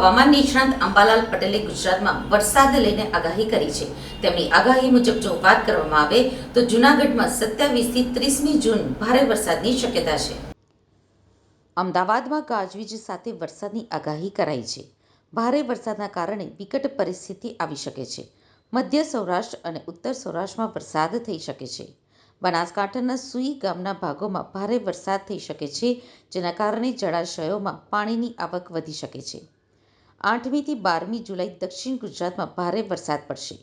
હવામાન નિષ્ણાંત અંબાલાલ પટેલે ગુજરાતમાં વરસાદ લઈને આગાહી કરી છે. તેમની આગાહી મુજબ જો વાત કરવામાં આવે, તો જૂનાગઢમાં સત્યાવીસથી ત્રીસમી જૂન ભારે વરસાદની શક્યતા છે. અમદાવાદમાં ગાજવીજ સાથે વરસાદની આગાહી કરાઈ છે. ભારે વરસાદના કારણે વિકટ પરિસ્થિતિ આવી શકે છે. મધ્ય સૌરાષ્ટ્ર અને ઉત્તર સૌરાષ્ટ્રમાં વરસાદ થઈ શકે છે. બનાસકાંઠાના સુઈ ગામના ભાગોમાં ભારે વરસાદ થઈ શકે છે, જેના કારણે જળાશયોમાં પાણીની આવક વધી શકે છે. આઠમીથી બારમી જુલાઈ દક્ષિણ ગુજરાતમાં ભારે વરસાદ પડશે.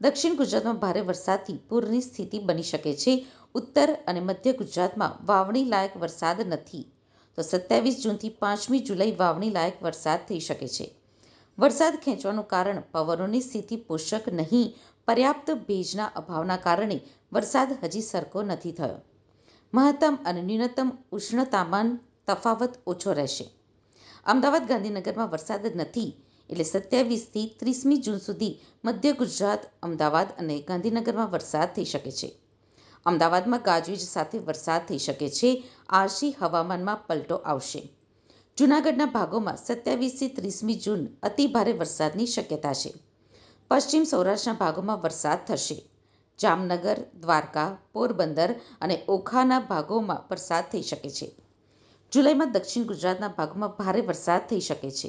દક્ષિણ ગુજરાતમાં ભારે વરસાદથી પૂરની સ્થિતિ બની શકે છે. ઉત્તર અને મધ્ય ગુજરાતમાં વાવણી લાયક વરસાદ નથી. તો સત્યાવીસ જૂનથી પાંચમી જુલાઈ વાવણી લાયક વરસાદ થઈ શકે છે. વરસાદ ખેંચવાનું કારણ પવનોની સ્થિતિ પોષક નહીં, પર્યાપ્ત ભેજના અભાવના કારણે વરસાદ હજી સરખો નથી થયો. મહત્તમ અને ન્યૂનતમ ઉષ્ણતામાન તફાવત ઓછો રહેશે. અમદાવાદ ગાંધીનગરમાં વરસાદ નથી એટલે સત્યાવીસથી ત્રીસમી જૂન સુધી મધ્ય ગુજરાત, અમદાવાદ અને ગાંધીનગરમાં વરસાદ થઈ શકે છે. અમદાવાદમાં ગાજવીજ સાથે વરસાદ થઈ શકે છે. આરસી હવામાનમાં પલટો આવશે. જૂનાગઢના ભાગોમાં સત્યાવીસથી ત્રીસમી જૂન અતિ ભારે વરસાદની શક્યતા છે. પશ્ચિમ સૌરાષ્ટ્રના ભાગોમાં વરસાદ થશે. જામનગર, દ્વારકા, પોરબંદર અને ઓખાના ભાગોમાં વરસાદ થઈ શકે છે. જુલાઈમાં દક્ષિણ ગુજરાતના ભાગોમાં ભારે વરસાદ થઈ શકે છે.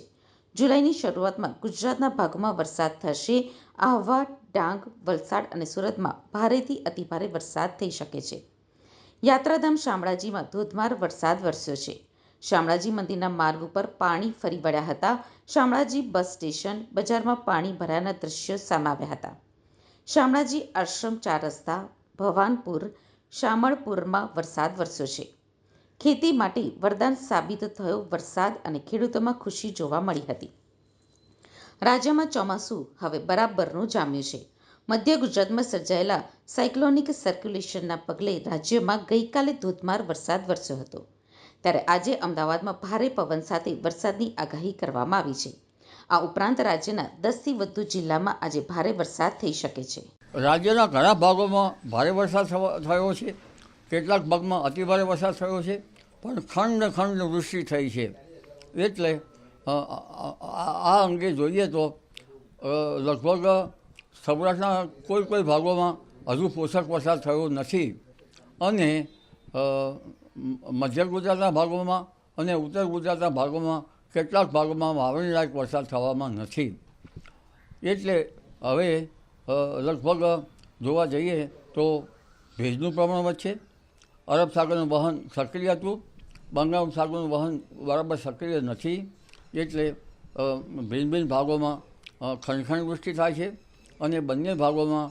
જુલાઈની શરૂઆતમાં ગુજરાતના ભાગોમાં વરસાદ થશે. આહવા, ડાંગ, વલસાડ અને સુરતમાં ભારેથી અતિભારે વરસાદ થઈ શકે છે. યાત્રાધામ શામળાજીમાં ધોધમાર વરસાદ વરસ્યો છે. શામળાજી મંદિરના માર્ગ ઉપર પાણી ફરી વળ્યા હતા. શામળાજી બસ સ્ટેશન બજારમાં પાણી ભરાયાના દ્રશ્યો સામે આવ્યા હતા. શામળાજી આશ્રમ ચાર રસ્તા, ભવાનપુર, શામળપુરમાં વરસાદ વરસ્યો છે. ખેતી માટે વરદાન સાબિત થયો વરસાદ અને ખેડૂતોમાં ખુશી જોવા મળી હતી. રાજ્યમાં ચોમાસું હવે બરાબરનું જામ્યું છે. મધ્ય ગુજરાતમાં સર્જાયેલા સાયક્લોનિક સર્ક્યુલેશનના પગલે રાજ્યમાં ગઈકાલે ધોધમાર વરસાદ વરસ્યો હતો. ત્યારે આજે અમદાવાદમાં ભારે પવન સાથે વરસાદની આગાહી કરવામાં આવી છે. આ ઉપરાંત રાજ્યના દસથી વધુ જિલ્લામાં આજે ભારે વરસાદ થઈ શકે છે. રાજ્યના ઘણા ભાગોમાં ભારે વરસાદ થયો છે. કેટલાક ભાગમાં અતિભારે વરસાદ થયો છે, પણ ખંડ ખંડ વૃષ્ટિ થઈ છે. એટલે આ અંગે જોઈએ તો લગભગ સૌરાષ્ટ્રના કોઈ કોઈ ભાગોમાં હજુ પોષક વરસાદ થયો નથી. અને મધ્ય ગુજરાતના ભાગોમાં અને ઉત્તર ગુજરાતના ભાગોમાં કેટલાક ભાગોમાં વાવણીલાયક વરસાદ થવામાં નથી. એટલે, હવે લગભગ જોવા જઈએ તો ભેજનું પ્રમાણ વધશે અરબ સાગરનું વહન સક્રિય હતું. બંગાળ સાગરનું વહન બરાબર સક્રિય નથી. એટલે ભિન્ન ભિન્ન ભાગોમાં ખણખણ વૃષ્ટિ થાય છે અને બંને ભાગોમાં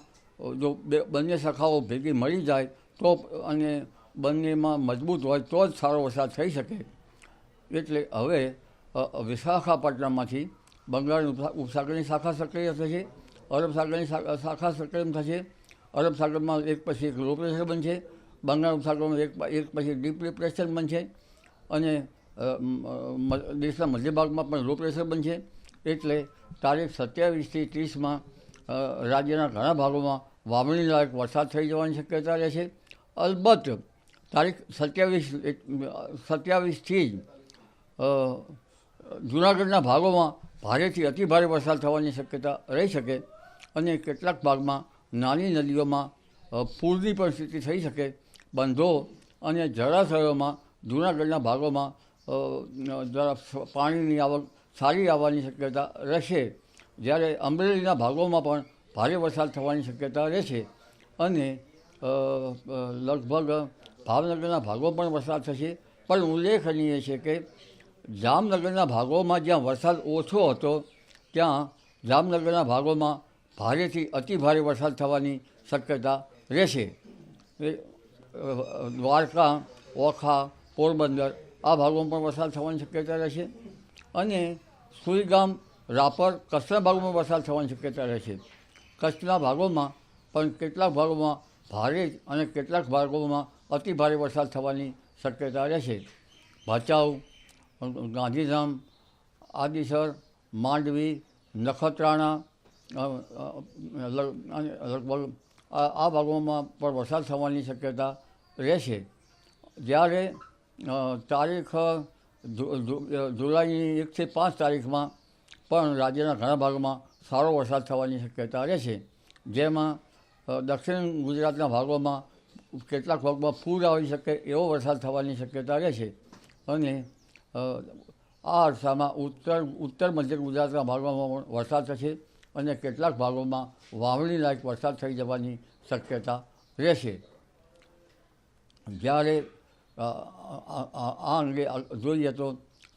જો બંને શાખાઓ ભેગી મળી જાય તો અને બંનેમાં મજબૂત હોય તો જ સારો વરસાદ થઈ શકે. એટલે હવે વિશાખાપટ્ટનમમાંથી બંગાળ ઉપસા- ઉપસાગરની શાખા સક્રિય થશે, અરબ સાગરની શાખા સક્રિય થશે. અરબ સાગરમાં એક પછી એક લો બનશે. બંગાળ ઉપસાગરમાં એક એક પછી ડીપ ડિપ્રેશન બનશે અને દેશના મધ્ય ભાગમાં પણ લો પ્રેશર બનશે એટલે તારીખ સત્યાવીસથી ત્રીસમાં રાજ્યના ઘણા ભાગોમાં વાવણી લાયક વરસાદ થઈ જવાની શક્યતા રહે છે. અલબત્ત તારીખ સત્યાવીસ સત્યાવીસથી જ જૂનાગઢના ભાગોમાં ભારેથી અતિ ભારે વરસાદ થવાની શક્યતા રહી શકે અને કેટલાક ભાગમાં નાની નદીઓમાં પૂરની પણ સ્થિતિ થઈ શકે બંધો અને જળાશયોમાં, જૂનાગઢના ભાગોમાં જરા પાણીની આવક, સારી આવવાની શક્યતા રહેશે. જ્યારે અમરેલીના ભાગોમાં પણ ભારે વરસાદ થવાની શક્યતા રહેશે અને લગભગ ભાવનગરના ભાગો પણ વરસાદ થશે. પણ ઉલ્લેખનીય છે કે જામનગરના ભાગોમાં જ્યાં વરસાદ ઓછો હતો, ત્યાં જામનગરના ભાગોમાં ભારેથી અતિ ભારે વરસાદ થવાની શક્યતા રહેશે. દ્વારકા, ઓખા, પોરબંદર, આ ભાગોમાં પણ વરસાદ થવાની શક્યતા રહેશે અને સુરીગામ રાપર, કચ્છના ભાગોમાં વરસાદ થવાની શક્યતા રહેશે. કચ્છના ભાગોમાં પણ કેટલાક ભાગોમાં ભારે અને કેટલાક ભાગોમાં અતિ ભારે વરસાદ થવાની શક્યતા રહેશે. ભચાઉ, ગાંધીધામ, આદિસર, માંડવી, નખત્રાણા લગભગ આ ભાગોમાં પણ વરસાદ થવાની શક્યતા રહેશે. જ્યારે તારીખ જુલાઈની એકથી પાંચ તારીખમાં પણ રાજ્યના ઘણા ભાગોમાં સારો વરસાદ થવાની શક્યતા રહેશે. જેમાં દક્ષિણ ગુજરાતના ભાગોમાં કેટલાક ભાગમાં પૂર આવી શકે એવો વરસાદ થવાની શક્યતા રહેશે. અને આ અરસામાં ઉત્તર ઉત્તર મધ્ય ગુજરાતના ભાગોમાં પણ વરસાદ થશે અને કેટલાક ભાગોમાં વાવણી લાયક વરસાદ થઈ જવાની શક્યતા રહેશે. જ્યારે આ અંગે જોઈએ તો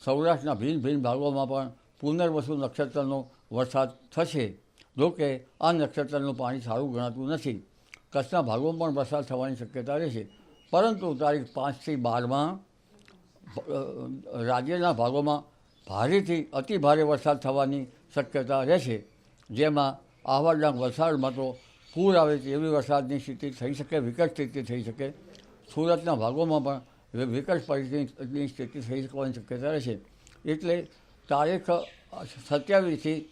સૌરાષ્ટ્રના ભિન્ન ભિન્ન ભાગોમાં પણ પુનર્વસુ નક્ષત્રનો વરસાદ થશે. જોકે આ નક્ષત્રનું પાણી સારું ગણાતું નથી. કચ્છના ભાગોમાં પણ વરસાદ થવાની શક્યતા રહેશે. પરંતુ તારીખ પાંચથી બારમાં રાજ્યના ભાગોમાં ભારેથી અતિ ભારે વરસાદ થવાની શક્યતા રહેશે. જેમાં આહવાડના વલસાડમાં તો પૂર આવે તેવી વરસાદની સ્થિતિ થઈ શકે, વિકટ સ્થિતિ થઈ શકે. સુરતના ભાગોમાં પણ વિકટ પરિસ્થિતિની સ્થિતિ થઈ શકવાની શક્યતા રહેશે. એટલે તારીખ સત્યાવીસથી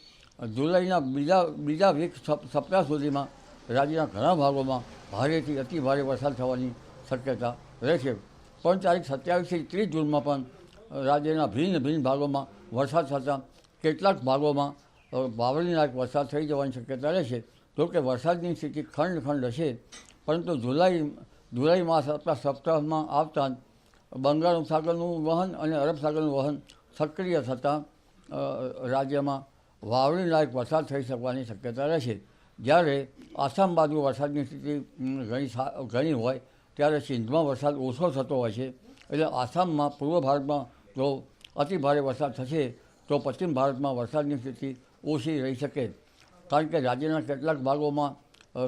જુલાઈના બીજા બીજા વીક સપ- સપ્તાહ સુધીમાં રાજ્યના ઘણા ભાગોમાં ભારેથી અતિ ભારે વરસાદ થવાની શક્યતા રહેશે. પણ તારીખ સત્યાવીસથી ત્રીસ જૂનમાં પણ રાજ્યના ભિન્ન ભિન્ન ભાગોમાં વરસાદ થતાં કેટલાક ભાગોમાં અ, વરસાદ થઈ જવાની શક્યતા રહેશે. જોકે વરસાદની સ્થિતિ ખંડ ખંડ હશે પરંતુ જુલાઈ જુલાઈ માસ અથવા સપ્તાહમાં આવતા બંગાળ સાગરનું વહન અને અરબ સાગરનું વહન સક્રિય થતાં રાજ્યમાં વાવણી લાયક વરસાદ થઈ શકવાની શક્યતા રહેશે. જ્યારે આસામ બાજુ વરસાદની સ્થિતિ ઘણી ઘણી હોય, ત્યારે સિંધમાં વરસાદ ઓછો થતો હોય છે. એટલે આસામમાં પૂર્વ ભારતમાં જો અતિ ભારે વરસાદ થશે, તો પશ્ચિમ ભારતમાં વરસાદની સ્થિતિ ઓછી રહી શકે. કારણ કે રાજ્યના કેટલાક ભાગોમાં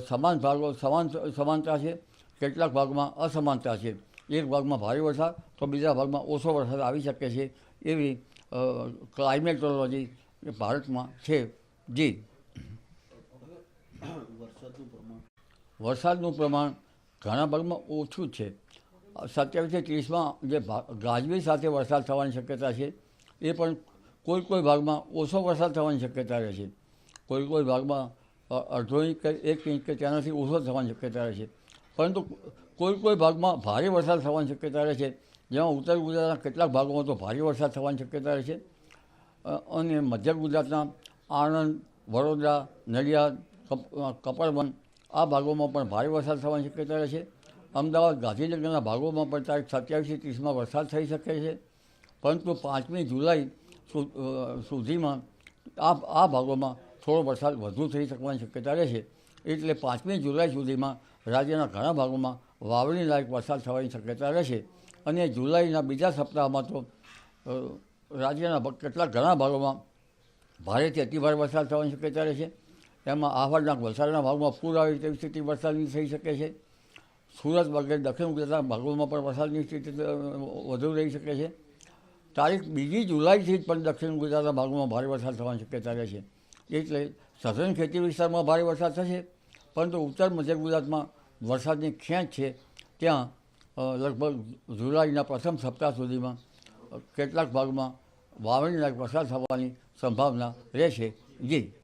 સમાન ભાગો સમાન, સમાનતા છે. કેટલાક ભાગમાં અસમાનતા છે. એક ભાગમાં ભારે વરસાદ તો બીજા ભાગમાં ઓછો વરસાદ આવી શકે છે એવી ક્લાઇમેટોલોજી ભારતમાં છે જી. વરસાદનું પ્રમાણ. વરસાદનું પ્રમાણ ઘણા ભાગમાં ઓછું છે. સત્યાવીસથી ત્રીસમાં જે ગાજવીજ સાથે વરસાદ થવાની શક્યતા છે એ પણ કોઈ કોઈ ભાગમાં ઓછો વરસાદ થવાની શક્યતા રહે છે. કોઈ કોઈ ભાગમાં અડધો ઇંચ કે એક ઇંચ કે તેનાથી ઓછો થવાની શક્યતા રહે છે. પરંતુ કોઈ કોઈ ભાગમાં ભારે વરસાદ થવાની શક્યતા રહે છે. જેમાં ઉત્તર ગુજરાતના કેટલાક ભાગોમાં તો ભારે વરસાદ થવાની શક્યતા રહે છે. અને મધ્ય ગુજરાતના આણંદ, વડોદરા, નડિયાદ કપડવન આ ભાગોમાં પણ ભારે વરસાદ થવાની શક્યતા રહે છે. અમદાવાદ, ગાંધીનગરના ભાગોમાં પણ તારીખ સત્યાવીસથી ત્રીસમાં વરસાદ થઈ શકે છે. પરંતુ પાંચમી જુલાઈ સુધીમાં આ આ ભાગોમાં થોડો વરસાદ વધુ થઈ શકવાની શક્યતા રહેશે એટલે પાંચમી જુલાઈ સુધીમાં રાજ્યના ઘણા ભાગોમાં વાવણી લાયક વરસાદ થવાની શક્યતા રહેશે અને જુલાઈના બીજા સપ્તાહમાં તો રાજ્યના કેટલાક ઘણા ભાગોમાં ભારેથી અતિભારે વરસાદ થવાની શક્યતા રહેશે એમાં આહવાડના વલસાડના ભાગમાં પૂર આવે તેવી સ્થિતિ વરસાદની થઈ શકે છે. સુરત વગેરે દક્ષિણ ગુજરાતના ભાગોમાં પણ વરસાદની સ્થિતિ વધુ રહી શકે છે. તારીખ બીજી જુલાઈથી જ પણ દક્ષિણ ગુજરાતના ભાગોમાં ભારે વરસાદ થવાની શક્યતા રહે છે. એટલે સઘન ખેતી વિસ્તારમાં ભારે વરસાદ થશે, પરંતુ ઉત્તર મધ્ય ગુજરાતમાં વરસાદની ખેંચ છે, ત્યાં લગભગ જુલાઈના પ્રથમ સપ્તાહ સુધીમાં કેટલાક ભાગમાં વાવણીના વરસાદ થવાની સંભાવના રહેશે. જી.